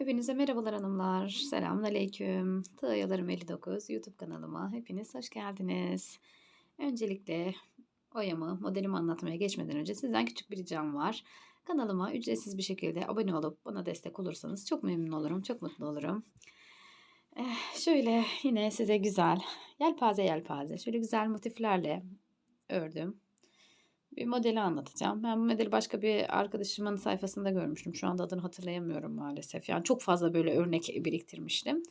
Hepinize merhabalar hanımlar. Selamünaleyküm. Tığyalarım 59 YouTube kanalıma hepiniz hoş geldiniz. Öncelikle oyamı, modelimi anlatmaya geçmeden önce sizden küçük bir ricam var. Kanalıma ücretsiz bir şekilde abone olup bana destek olursanız çok memnun olurum, çok mutlu olurum. Eh, şöyle yine size güzel, yelpaze yelpaze, şöyle güzel motiflerle ördüm bir modeli anlatacağım. Ben bu modeli başka bir arkadaşımın sayfasında görmüştüm. Şu anda adını hatırlayamıyorum maalesef. Yani çok fazla böyle örnek biriktirmiştim.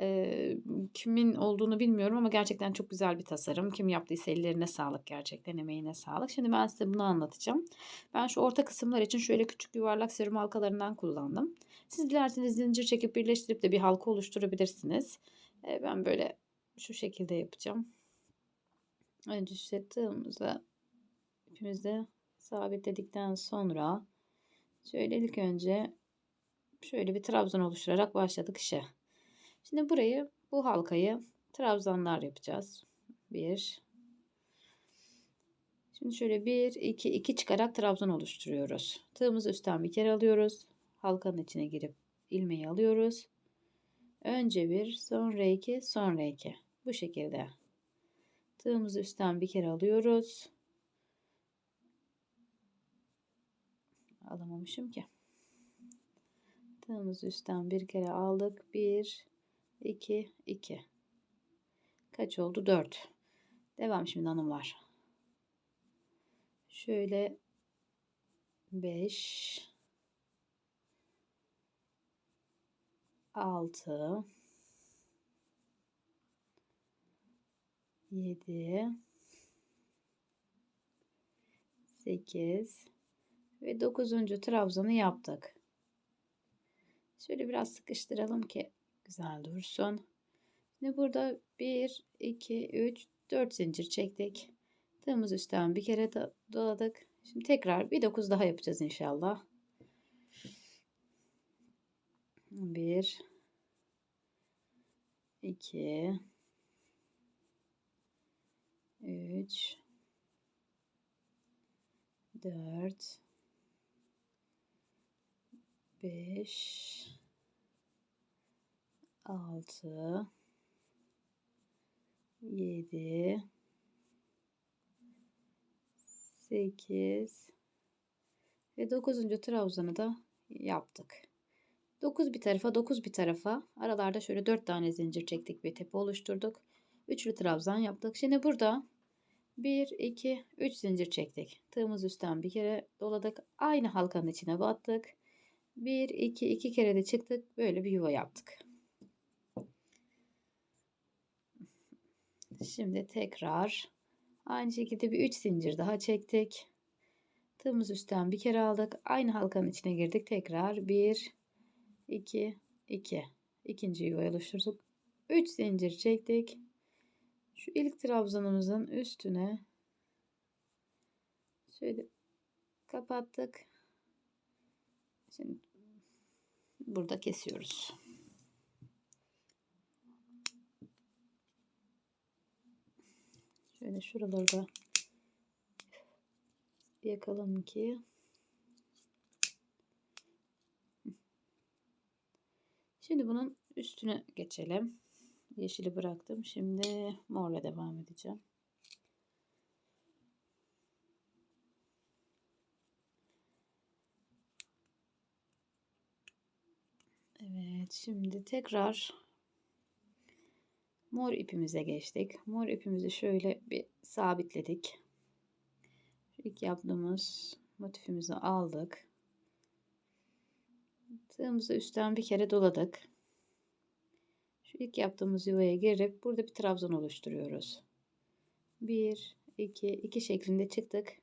Ee, kimin olduğunu bilmiyorum ama gerçekten çok güzel bir tasarım. Kim yaptıysa ellerine sağlık gerçekten emeğine sağlık. Şimdi ben size bunu anlatacağım. Ben şu orta kısımlar için şöyle küçük yuvarlak serum halkalarından kullandım. Siz dilerseniz zincir çekip birleştirip de bir halka oluşturabilirsiniz. Ee, ben böyle şu şekilde yapacağım. Önce işte ipimizi sabitledikten sonra şöyle ilk önce şöyle bir trabzan oluşturarak başladık işe. Şimdi burayı bu halkayı trabzanlar yapacağız. Bir. Şimdi şöyle bir, iki, iki çıkarak trabzan oluşturuyoruz. Tığımızı üstten bir kere alıyoruz. Halkanın içine girip ilmeği alıyoruz. Önce bir, sonra iki, sonra iki. Bu şekilde. Tığımızı üstten bir kere alıyoruz. Alamamışım ki. Tığımızı üstten bir kere aldık. 1, 2, 2. Kaç oldu? 4. Devam şimdi hanımlar. Şöyle 5 6 7 8 ve 9. trabzanı yaptık. Şöyle biraz sıkıştıralım ki güzel dursun. Şimdi burada 1, 2, 3, 4 zincir çektik. Tığımız üstten bir kere doladık. Şimdi tekrar bir 9 daha yapacağız inşallah. 1 2 3 4 5 6 7 8 ve 9. trabzanı da yaptık. 9 bir tarafa 9 bir tarafa aralarda şöyle 4 tane zincir çektik ve tepe oluşturduk. Üçlü trabzan yaptık. Şimdi burada 1 2 3 zincir çektik. Tığımız üstten bir kere doladık. Aynı halkanın içine battık. 1, 2, 2 kere de çıktık. Böyle bir yuva yaptık. Şimdi tekrar aynı şekilde bir 3 zincir daha çektik. Tığımız üstten bir kere aldık. Aynı halkanın içine girdik. Tekrar 1, 2, 2. İkinci yuva oluşturduk. 3 zincir çektik. Şu ilk trabzanımızın üstüne şöyle kapattık. Şimdi burada kesiyoruz. Şöyle şuraları da yakalım ki Şimdi bunun üstüne geçelim. Yeşili bıraktım. Şimdi morla devam edeceğim. Evet şimdi tekrar mor ipimize geçtik. Mor ipimizi şöyle bir sabitledik. İlk yaptığımız motifimizi aldık. Tığımızı üstten bir kere doladık. Şu ilk yaptığımız yuvaya girip burada bir trabzan oluşturuyoruz. 1 2 2 şeklinde çıktık.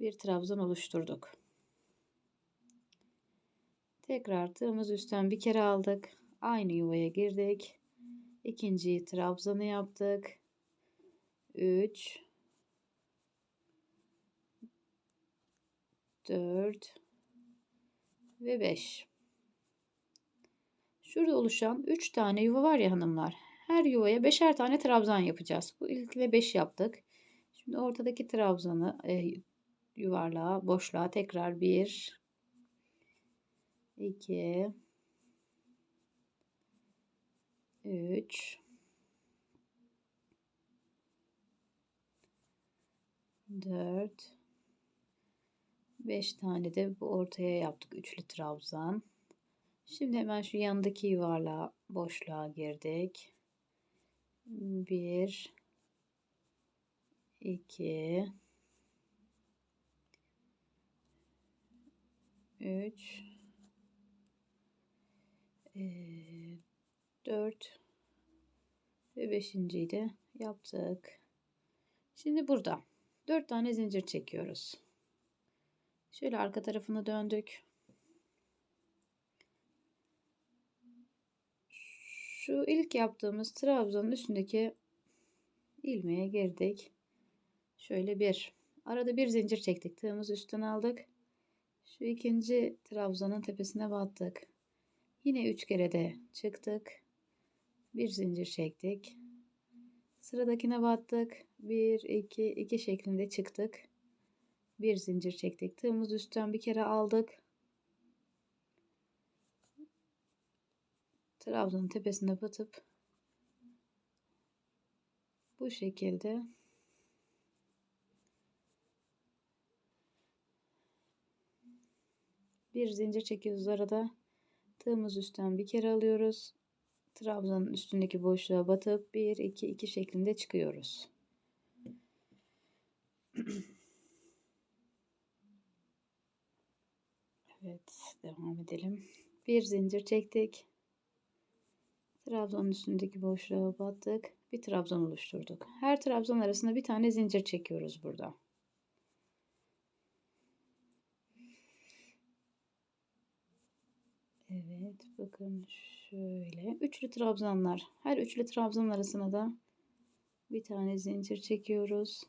Bir trabzan oluşturduk. Tekrar tığımız üstten bir kere aldık. Aynı yuvaya girdik. İkinciyi trabzanı yaptık. 3 4 ve 5. Şurada oluşan 3 tane yuva var ya hanımlar. Her yuvaya beşer tane trabzan yapacağız. Bu ilkine 5 yaptık. Şimdi ortadaki trabzanı e, yuvarlığa, boşluğa tekrar 1 2 3 4 5 tane de bu ortaya yaptık üçlü trabzan. Şimdi hemen şu yanındaki yuvarlağa boşluğa girdik. 1 2 3 4 ve 5.yi de yaptık. Şimdi burada 4 tane zincir çekiyoruz. Şöyle arka tarafını döndük. Şu ilk yaptığımız trabzanın üstündeki ilmeğe girdik. Şöyle bir. Arada bir zincir çektik. Tığımızı üstten aldık. Şu ikinci trabzanın tepesine battık. Yine üç kere de çıktık. Bir zincir çektik. Sıradakine battık. Bir, iki, iki şeklinde çıktık. Bir zincir çektik. Tığımızı üstten bir kere aldık. Trabzanın tepesine batıp bu şekilde bir zincir çekiyoruz arada. Tığımız üstten bir kere alıyoruz. Trabzanın üstündeki boşluğa batıp 1 2 2 şeklinde çıkıyoruz. Evet, devam edelim. Bir zincir çektik. Trabzanın üstündeki boşluğa battık. Bir trabzan oluşturduk. Her trabzan arasında bir tane zincir çekiyoruz burada. Evet, bakın şöyle. Üçlü trabzanlar. Her üçlü trabzan arasına da bir tane zincir çekiyoruz.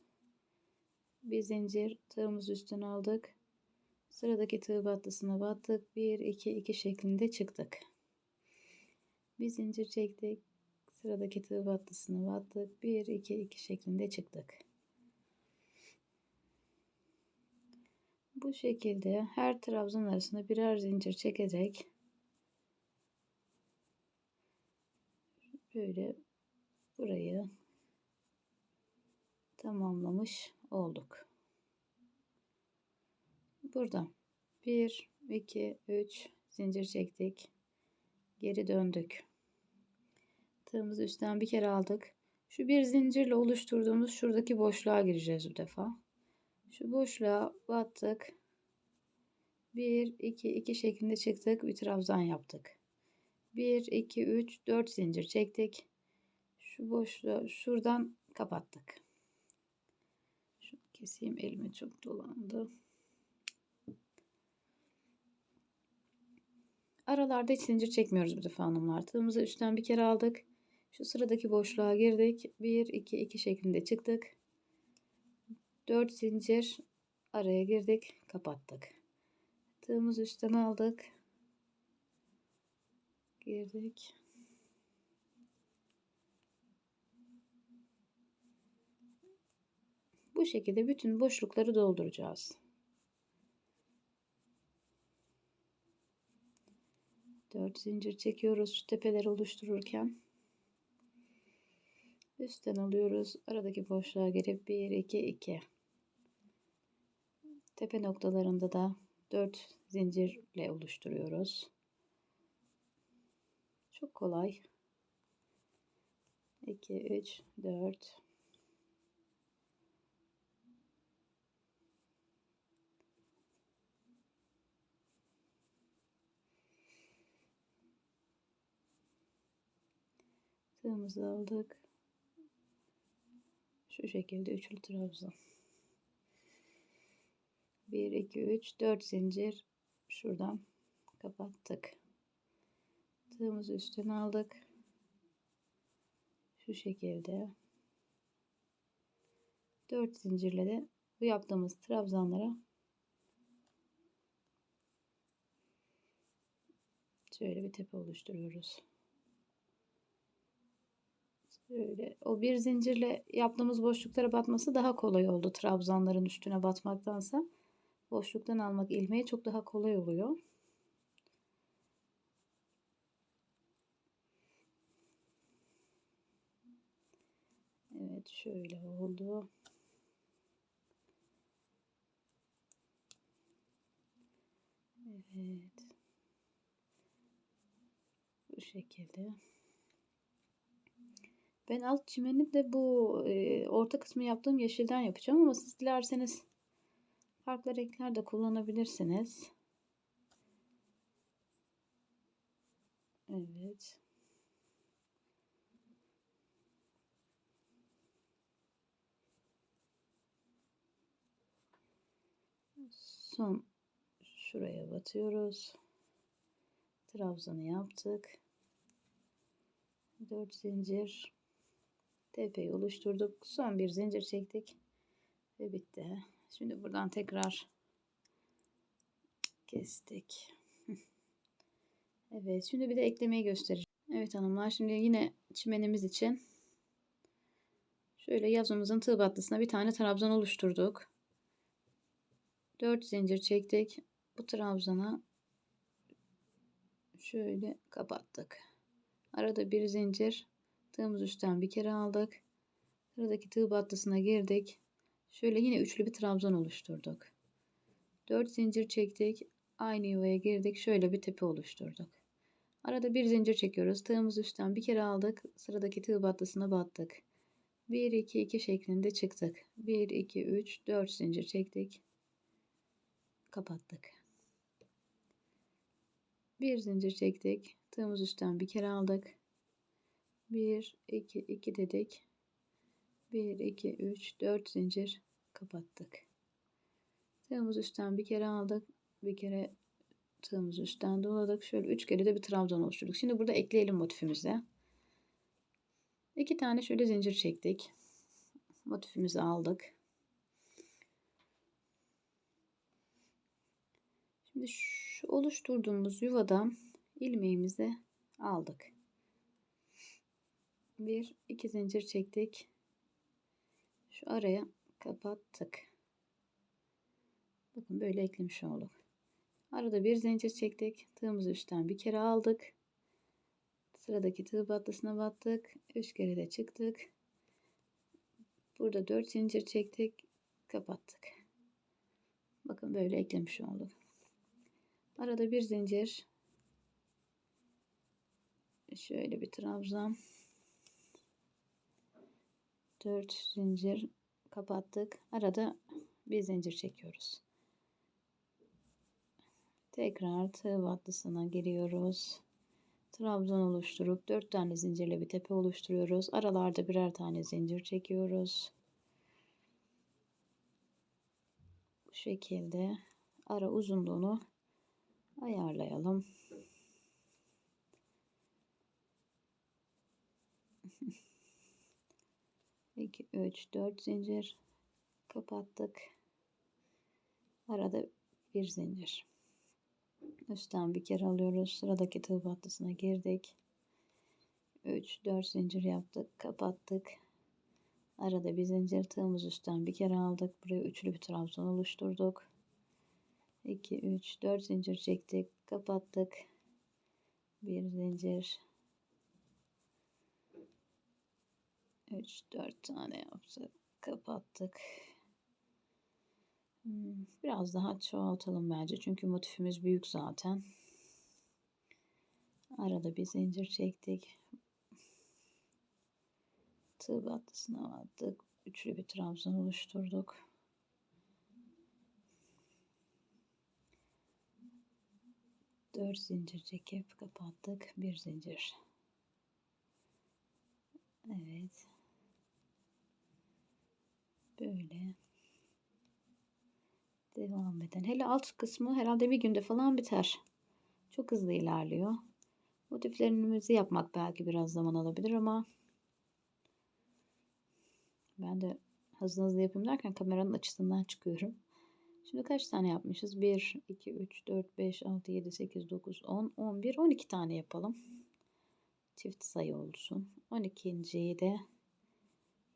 Bir zincir tığımız üstüne aldık. Sıradaki tığ battısına battık. 1 2 2 şeklinde çıktık. Bir zincir çektik. Sıradaki tığ battısına battık. 1 2 2 şeklinde çıktık. Bu şekilde her trabzan arasında birer zincir çekecek. Böyle burayı tamamlamış olduk. Burada 1 2 3 zincir çektik. Geri döndük. Tığımızı üstten bir kere aldık. Şu bir zincirle oluşturduğumuz şuradaki boşluğa gireceğiz bu defa. Şu boşluğa battık. 1 2 2 şeklinde çıktık. Bir trabzan yaptık. 1 2 3 4 zincir çektik. Şu boşluğu şuradan kapattık. Şunu keseyim elime çok dolandı. Aralarda hiç zincir çekmiyoruz bu defa hanımlar. Tığımızı üstten bir kere aldık. Şu sıradaki boşluğa girdik. 1 2 2 şeklinde çıktık. 4 zincir araya girdik, kapattık. Tığımızı üstten aldık. Girdik. Bu şekilde bütün boşlukları dolduracağız. 4 zincir çekiyoruz şu tepeleri oluştururken. Üstten alıyoruz. Aradaki boşluğa girip 1 2 2. Tepe noktalarında da 4 zincirle oluşturuyoruz. Çok kolay. 2 3 4 Tığımızı aldık. Şu şekilde üçlü trabzan. 1 2 3 4 zincir şuradan kapattık. Tığımızı üstten aldık. Şu şekilde 4 zincirle de bu yaptığımız trabzanlara şöyle bir tepe oluşturuyoruz. Böyle o bir zincirle yaptığımız boşluklara batması daha kolay oldu trabzanların üstüne batmaktansa. Boşluktan almak ilmeği çok daha kolay oluyor. Evet şöyle oldu. Evet. Bu şekilde. Ben alt çimeni de bu e, orta kısmı yaptığım yeşilden yapacağım ama siz dilerseniz farklı renkler de kullanabilirsiniz. Evet. Son şuraya batıyoruz. Trabzanı yaptık. 4 zincir tepeyi oluşturduk. Son bir zincir çektik ve bitti. Şimdi buradan tekrar kestik. Evet, şimdi bir de eklemeyi göstereceğim. Evet hanımlar, şimdi yine çimenimiz için şöyle yazımızın tığ battısına bir tane trabzan oluşturduk. 4 zincir çektik. Bu trabzana şöyle kapattık. Arada bir zincir tığımız üstten bir kere aldık. Sıradaki tığ battısına girdik. Şöyle yine üçlü bir trabzan oluşturduk. 4 zincir çektik. Aynı yuvaya girdik. Şöyle bir tepe oluşturduk. Arada bir zincir çekiyoruz. Tığımız üstten bir kere aldık. Sıradaki tığ battısına battık. 1 2 2 şeklinde çıktık. 1 2 3 4 zincir çektik. Kapattık. Bir zincir çektik. Tığımız üstten bir kere aldık. 1 2 2 dedik. 1 2 3 4 zincir kapattık. Tığımız üstten bir kere aldık. Bir kere tığımız üstten doladık. Şöyle 3 kere de bir trabzan oluşturduk. Şimdi burada ekleyelim motifimize. İki tane şöyle zincir çektik. Motifimizi aldık. Şimdi şu oluşturduğumuz yuvadan ilmeğimizi aldık. Bir iki zincir çektik. Şu araya kapattık. Bakın böyle eklemiş olduk. Arada bir zincir çektik. Tığımızı üstten bir kere aldık. Sıradaki tığ battısına battık. Üç kere de çıktık. Burada dört zincir çektik. Kapattık. Bakın böyle eklemiş olduk. Arada bir zincir. Şöyle bir trabzan. 4 zincir kapattık. Arada bir zincir çekiyoruz. Tekrar tığ battısına giriyoruz. Trabzan oluşturup 4 tane zincirle bir tepe oluşturuyoruz. Aralarda birer tane zincir çekiyoruz. Bu şekilde ara uzunluğunu ayarlayalım. 2 3 4 zincir kapattık. Arada bir zincir. Üstten bir kere alıyoruz. Sıradaki tığ battısına girdik. 3 4 zincir yaptık, kapattık. Arada bir zincir tığımız üstten bir kere aldık. Buraya üçlü bir trabzan oluşturduk. 2 3 4 zincir çektik, kapattık. Bir zincir 3 4 tane yaptık. Kapattık. Hmm, biraz daha çoğaltalım bence. Çünkü motifimiz büyük zaten. Arada bir zincir çektik. Tığ battısına attık. Üçlü bir trabzan oluşturduk. Dört zincir çekip kapattık. Bir zincir. Evet. Böyle devam eden. Hele alt kısmı herhalde bir günde falan biter. Çok hızlı ilerliyor. Motiflerimizi yapmak belki biraz zaman alabilir ama ben de hızlı hızlı yapayım derken kameranın açısından çıkıyorum. Şimdi kaç tane yapmışız? 1, 2, 3, 4, 5, 6, 7, 8, 9, 10, 11, 12 tane yapalım. Çift sayı olsun. 12.yi de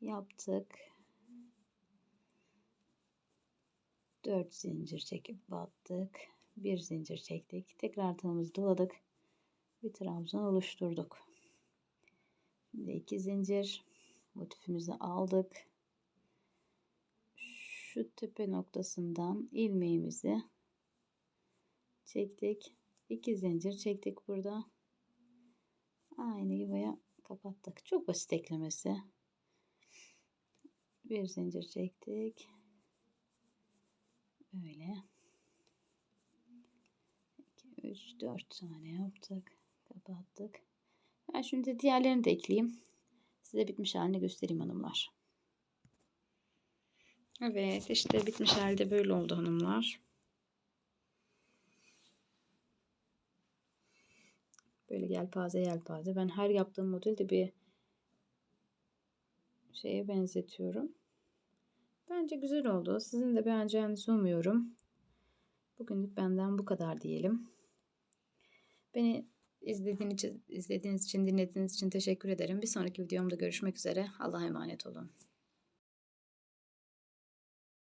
yaptık. 4 zincir çekip battık. Bir zincir çektik. Tekrar tığımızı doladık. Bir trabzan oluşturduk. Şimdi 2 zincir. motifimizi aldık. Şu tepe noktasından ilmeğimizi çektik. 2 zincir çektik burada. Aynı yuvaya kapattık. Çok basit eklemesi. Bir zincir çektik. Böyle. 2, 3, 4 tane yaptık. Kapattık. Ben şimdi diğerlerini de ekleyeyim. Size bitmiş halini göstereyim hanımlar. Evet işte bitmiş halde böyle oldu hanımlar. Böyle yelpaze yelpaze. Ben her yaptığım modelde bir şeye benzetiyorum. Bence güzel oldu. Sizin de beğeneceğinizi umuyorum. Bugünlük benden bu kadar diyelim. Beni izlediğiniz için, izlediğiniz için, dinlediğiniz için teşekkür ederim. Bir sonraki videomda görüşmek üzere. Allah'a emanet olun.